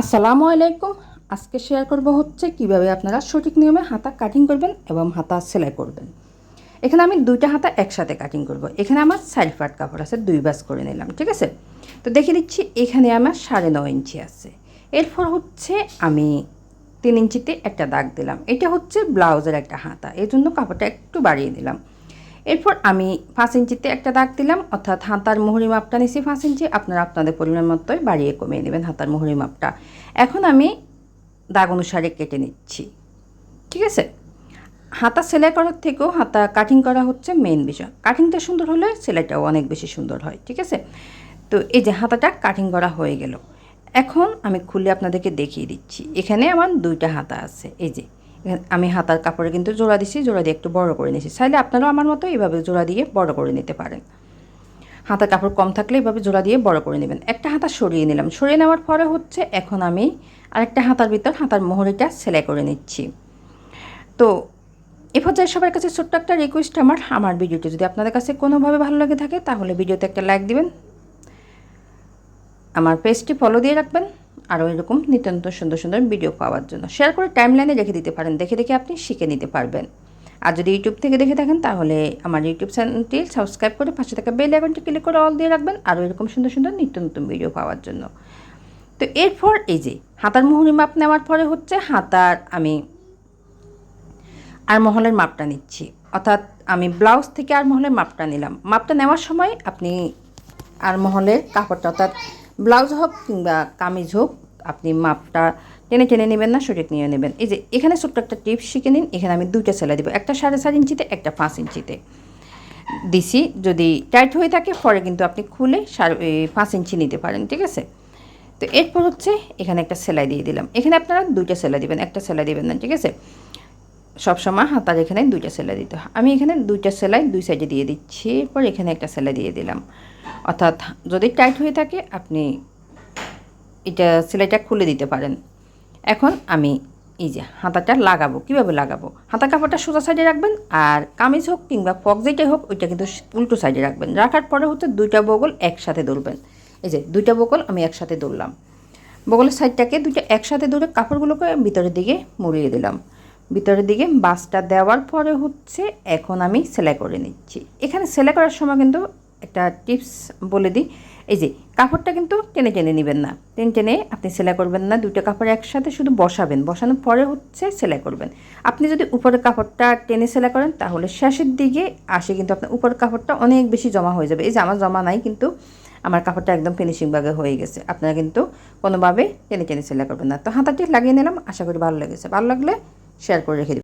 আসসালামু আলাইকুম। আজকে শেয়ার করব হচ্ছে কীভাবে আপনারা সঠিক নিয়মে হাতা কাটিং করবেন এবং হাতা সেলাই করবেন। এখানে আমি দুইটা হাতা একসাথে কাটিং করব। এখানে আমার সাইড পার্ট কাপড় আছে, দুই বাস করে নিলাম, ঠিক আছে? তো দেখে দিচ্ছি এখানে আমার সাড়ে নয় ইঞ্চি আছে। এরপর হচ্ছে আমি তিন ইঞ্চিতে একটা দাগ দিলাম। এটা হচ্ছে ব্লাউজের একটা হাতা। এই জন্য কাপড়টা একটু বাড়িয়ে দিলাম। এরপর আমি পাঁচ ইঞ্চিতে একটা দাগ দিলাম, অর্থাৎ হাতার মোহরি মাপটা নিছি পাঁচ ইঞ্চি। আপনারা আপনাদের পরিমাণ মতোই বাড়িয়ে কমিয়ে নেবেন হাতার মোহরি মাপটা। এখন আমি দাগ অনুসারে কেটে নিচ্ছি। ঠিক আছে? হাতা সেলাই করার থেকেও হাতা কাটিং করা হচ্ছে মেন বিষয়। কাটিংটা সুন্দর হলে সেলাইটাও অনেক বেশি সুন্দর হয়, ঠিক আছে? তো এই যে হাতাটা কাটিং করা হয়ে গেল। এখন আমি খুলে আপনাদেরকে দেখিয়ে দিচ্ছি। এখানে আমার দুইটা হাতা আছে, এই যে। আমি হাতার কাপড়ে কিন্তু জোড়া দিছি, জোড়া দিয়ে একটু বড় করে নিয়েছি চাইলে আপনারাও আমার মতো এইভাবে জোড়া দিয়ে বড় করে নিতে পারেন। হাতার কাপড় কম থাকলে এইভাবে জোড়া দিয়ে বড় করে নেবেন। একটা হাতা সরিয়ে নিলাম। সরিয়ে নেওয়ার পরে হচ্ছে এখন আমি আরেকটা হাতার ভিতর, হাতার মোহরিটা সেলাই করে নিচ্ছি। তো এ পর্যায়ে সবার কাছে ছোট্ট একটা রিকোয়েস্ট আমার আমার ভিডিওটি যদি আপনাদের কাছে কোনোভাবে ভালো লাগে থাকে, তাহলে ভিডিওতে একটা লাইক দিবেন। আমার পেজটি ফলো দিয়ে রাখবেন। আরও এরকম নিত্য সুন্দর সুন্দর ভিডিও পাওয়ার জন্য। শেয়ার করে টাইমলাইনে রেখে দিতে পারেন, দেখে দেখে আপনি শিখে নিতে পারবেন। আর যদি ইউটিউব থেকে দেখে থাকেন, তাহলে আমার ইউটিউব চ্যানেলটি সাবস্ক্রাইব করে পাশে থাকা বেল আইকনটি ক্লিক করে অল দিয়ে রাখবেন, আরও এরকম সুন্দর সুন্দর নিত্য নতুন ভিডিও পাওয়ার জন্য। তো এরপর এই যে, হাতার মুহুরি মাপ নেওয়ার পরে হচ্ছে হাতার আমি আর মহলের মাপটা নিচ্ছি। অর্থাৎ আমি ব্লাউজ থেকে আর মহলের মাপটা নিলাম। মাপটা নেওয়ার সময় আপনি আর মহলের কাপড়টা, অর্থাৎ ব্লাউজ হোক কিংবা কামিজ হোক, আপনি মাপটা টেনে টেনে নেবেন না, সঠিক নিয়ে নেবেন। এই যে, এখানে ছোট্ট একটা টিপস শিখে নিন। এখানে আমি দুইটা সেলাই দেবো। একটা সাড়ে চার ইঞ্চিতে, একটা পাঁচ ইঞ্চিতে। দিছি। যদি টাইট হয়ে থাকে, পরে কিন্তু আপনি খুলে সাড়ে পাঁচ ইঞ্চি নিতে পারেন, ঠিক আছে? তো এরপর হচ্ছে এখানে একটা সেলাই দিয়ে দিলাম। এখানে আপনারা দুইটা সেলাই দিবেন, একটা সেলাই দিবেন না, ঠিক আছে? সবসময় হাতার এখানে দুইটা সেলাই দিতে হয়। আমি এখানে দুইটা সেলাই দুই সাইডে দিয়ে দিচ্ছি। এরপর এখানে একটা সেলাই দিয়ে দিলাম। অর্থাৎ যদি টাইট হয়ে থাকে, আপনি এটা সেলাইটা খুলে দিতে পারেন। এখন আমি এই যে হাতাটা লাগাবো, কীভাবে লাগাবো? হাতা কাপড়টা সোজা সাইডে রাখবেন আর কামিজ হোক কিংবা ফক যেটাই হোক, ওইটা কিন্তু উল্টো সাইডে রাখবেন। রাখার পরে হচ্ছে দুইটা বগল একসাথে ধরবেন এই যে দুইটা বগল আমি একসাথে ধরলাম বগলের সাইডটাকে দুইটা একসাথে ধরে কাপড়গুলোকে ভিতরের দিকে মুড়িয়ে দিলাম। ভিতরের দিকে বাসটা দেওয়ার পরে হচ্ছে এখন আমি সেলাই করে নিচ্ছি। এখানে সেলাই করার সময় কিন্তু একটা টিপস বলে দিই। এই যে, কাপড়টা কিন্তু টেনে টেনে নেবেন না। টেনে টেনে আপনি সেলাই করবেন না, দুইটা কাপড় একসাথে শুধু বসাবেন। বসানোর পরে হচ্ছে সেলাই করবেন। আপনি যদি উপরের কাপড়টা টেনে সেলাই করেন, তাহলে শেষের দিকে আসে কিন্তু আপনার উপরের কাপড়টা অনেক বেশি জমা হয়ে যাবে। এই যে, আমার জমা নাই কিন্তু আমার কাপড়টা একদম ফিনিশিং ভাগে হয়ে গেছে। আপনারা কিন্তু কোনোভাবে টেনে টেনে সেলাই করবেন না। তো হাতাটি লাগিয়ে নিলাম। আশা করি ভালো লেগেছে। ভালো লাগলে শেয়ার করে রেখে